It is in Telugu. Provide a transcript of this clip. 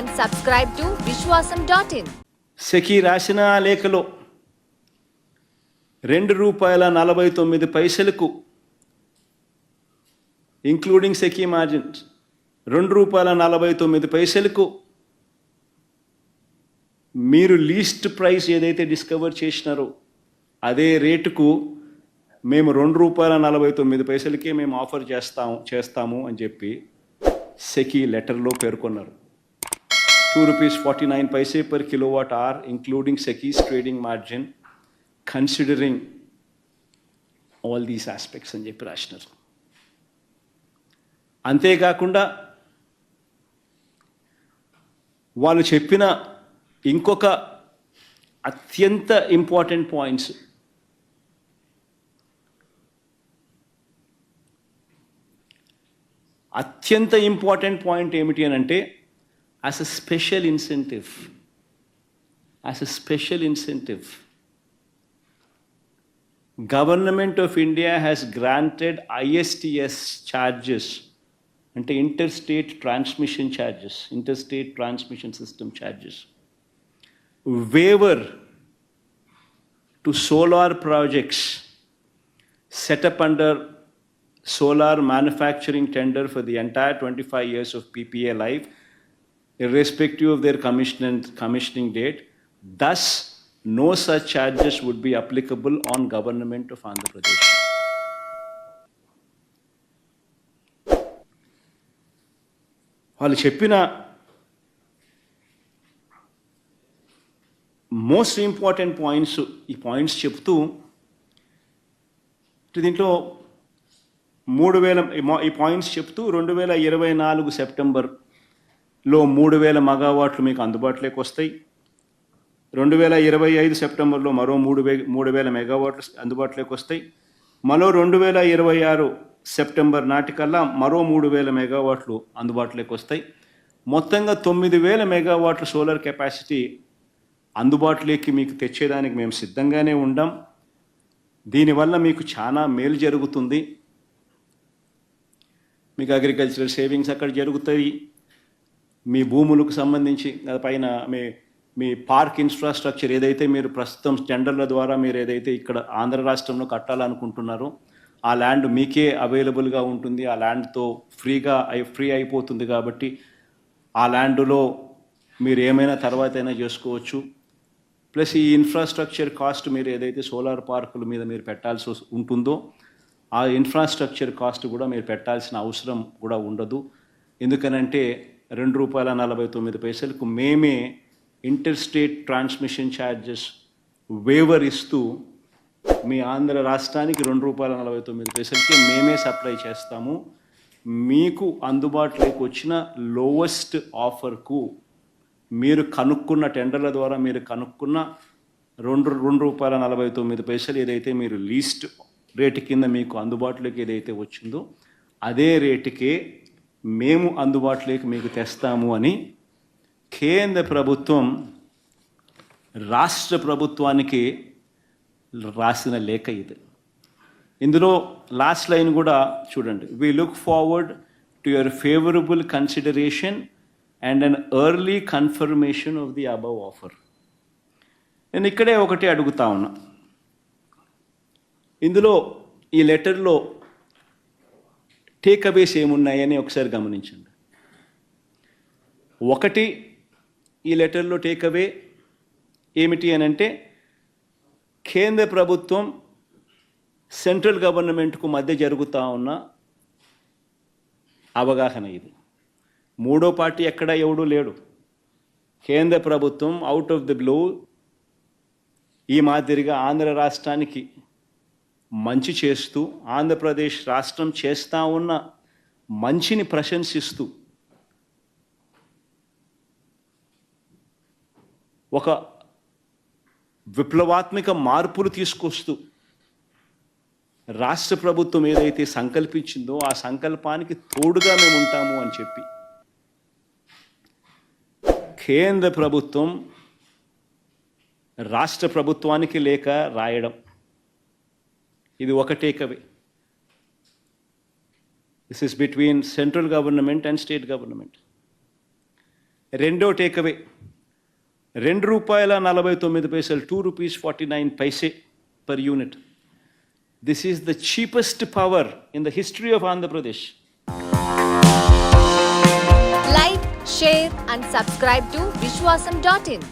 and subscribe to Vishwasam.in. సెకి రాసిన లేఖలో రెండు రూపాయల నలభై తొమ్మిది పైసలకు ఇంక్లూడింగ్ సెకీ మార్జిన్స్ రెండు రూపాయల నలభై తొమ్మిది పైసలకు మీరు లీస్ట్ ప్రైస్ ఏదైతే డిస్కవర్ చేసినారో అదే రేటుకు మేము రెండు రూపాయల నలభై తొమ్మిది పైసలకే మేము ఆఫర్ చేస్తాము చేస్తాము అని చెప్పి సెకీ లెటర్లో పేర్కొన్నారు two rupees forty nine paise per kilowatt are including సెకీస్ trading margin considering all these aspects అని చెప్పి రాసినారు అంతేకాకుండా వాళ్ళు చెప్పిన ఇంకొక అత్యంత ఇంపార్టెంట్ పాయింట్స్ అత్యంత ఇంపార్టెంట్ పాయింట్ ఏమిటి అని అంటే as a special incentive, as a special incentive, Government of India has granted ISTS charges, into interstate transmission charges, interstate transmission system charges, waiver to solar projects set up under solar manufacturing tender for the entire 25 years of PPA life irrespective of their commissioning date. Thus, no such charges would be applicable on government of Andhra Pradesh. వాళ్ళు చెప్పిన మోస్ట్ ఇంపార్టెంట్ పాయింట్స్ ఈ పాయింట్స్ చెప్తూ దీంట్లో మూడు వేల ఈ పాయింట్స్ చెప్తూ రెండు వేల ఇరవై నాలుగు సెప్టెంబర్ లో మూడు వేల మెగావాట్లు మీకు అందుబాటులోకి వస్తాయి. రెండు వేల ఇరవై ఐదు సెప్టెంబర్లో మరో మూడు వే మూడు వేల మెగావాట్లు అందుబాటులోకి వస్తాయి. మరో రెండు వేల ఇరవై ఆరు సెప్టెంబర్ నాటికల్లా మరో మూడు వేల మెగావాట్లు అందుబాటులోకి వస్తాయి. మొత్తంగా తొమ్మిది వేల మెగావాట్ల సోలార్ కెపాసిటీ అందుబాటులోకి మీకు తెచ్చేదానికి మేము సిద్ధంగానే ఉండాం. దీనివల్ల మీకు చాలా మేలు జరుగుతుంది. మీకు అగ్రికల్చరల్ సేవింగ్స్ అక్కడ జరుగుతాయి. మీ భూములకు సంబంధించి పైన మీ మీ పార్క్ ఇన్ఫ్రాస్ట్రక్చర్ ఏదైతే మీరు ప్రస్తుతం టెండర్ల ద్వారా మీరు ఏదైతే ఇక్కడ ఆంధ్ర రాష్ట్రంలో కట్టాలనుకుంటున్నారో ఆ ల్యాండ్ మీకే అవైలబుల్గా ఉంటుంది. ఆ ల్యాండ్తో ఫ్రీగా అయి ఫ్రీ అయిపోతుంది కాబట్టి ఆ ల్యాండ్లో మీరు ఏమైనా తర్వాత అయినా చేసుకోవచ్చు. ప్లస్ ఈ ఇన్ఫ్రాస్ట్రక్చర్ కాస్ట్ మీరు ఏదైతే సోలార్ పార్కుల మీద మీరు పెట్టాల్సి ఉంటుందో ఆ ఇన్ఫ్రాస్ట్రక్చర్ కాస్ట్ కూడా మీరు పెట్టాల్సిన అవసరం కూడా ఉండదు. ఎందుకనంటే రెండు రూపాయల నలభై తొమ్మిది పైసలకు మేమే inter state transmission charges waiver ఇస్తూ మీ ఆంధ్ర రాష్ట్రానికి రెండు రూపాయల నలభై తొమ్మిది పైసలకి మేమే సప్లై చేస్తాము. మీకు అందుబాటులోకి వచ్చిన లోవెస్ట్ ఆఫర్కు మీరు కనుక్కున్న టెండర్ల ద్వారా మీరు కనుక్కున్న రెండు రెండు రూపాయల నలభై తొమ్మిది పైసలు ఏదైతే మీరు లీస్ట్ రేటు కింద మీకు అందుబాటులోకి ఏదైతే వచ్చిందో అదే రేటుకే మేము అందుబాటులోకి మీకు తెస్తాము అని కేంద్ర ప్రభుత్వం రాష్ట్ర ప్రభుత్వానికి రాసిన లేఖ ఇది. ఇందులో లాస్ట్ లైన్ కూడా చూడండి. We look forward to your favourable consideration and an early confirmation of the above offer నేను ఇక్కడే ఒకటి అడుగుతా ఉన్నా. ఇందులో ఈ లెటర్లో టేక్ ఏమున్నాయని ఒకసారి గమనించండి. ఒకటి ఈ లెటర్లో టేక్ ఏమిటి అని అంటే కేంద్ర ప్రభుత్వం సెంట్రల్ గవర్నమెంట్కు మధ్య జరుగుతూ ఉన్న అవగాహన ఇది. మూడో పార్టీ ఎక్కడ ఎవడూ లేడు. కేంద్ర ప్రభుత్వం అవుట్ ఆఫ్ ది బ్లూ ఈ మాదిరిగా ఆంధ్ర రాష్ట్రానికి మంచి చేస్తూ ఆంధ్రప్రదేశ్ రాష్ట్రం చేస్తూ ఉన్న మంచిని ప్రశంసిస్తూ ఒక విప్లవాత్మక మార్పులు తీసుకొస్తూ రాష్ట్ర ప్రభుత్వం ఏదైతే సంకల్పించిందో ఆ సంకల్పానికి తోడుగా మేము ఉంటాము అని చెప్పి కేంద్ర ప్రభుత్వం రాష్ట్ర ప్రభుత్వానికి లేక రాయడం. ఇది ఒక takeaway this is between central government and state government రెండో టేక్అవే. రెండు రూపాయల నలభై తొమ్మిది పైసలు two rupees forty nine paise per unit this is the cheapest power in the history of Andhra Pradesh like share and subscribe to Vishwasam dot in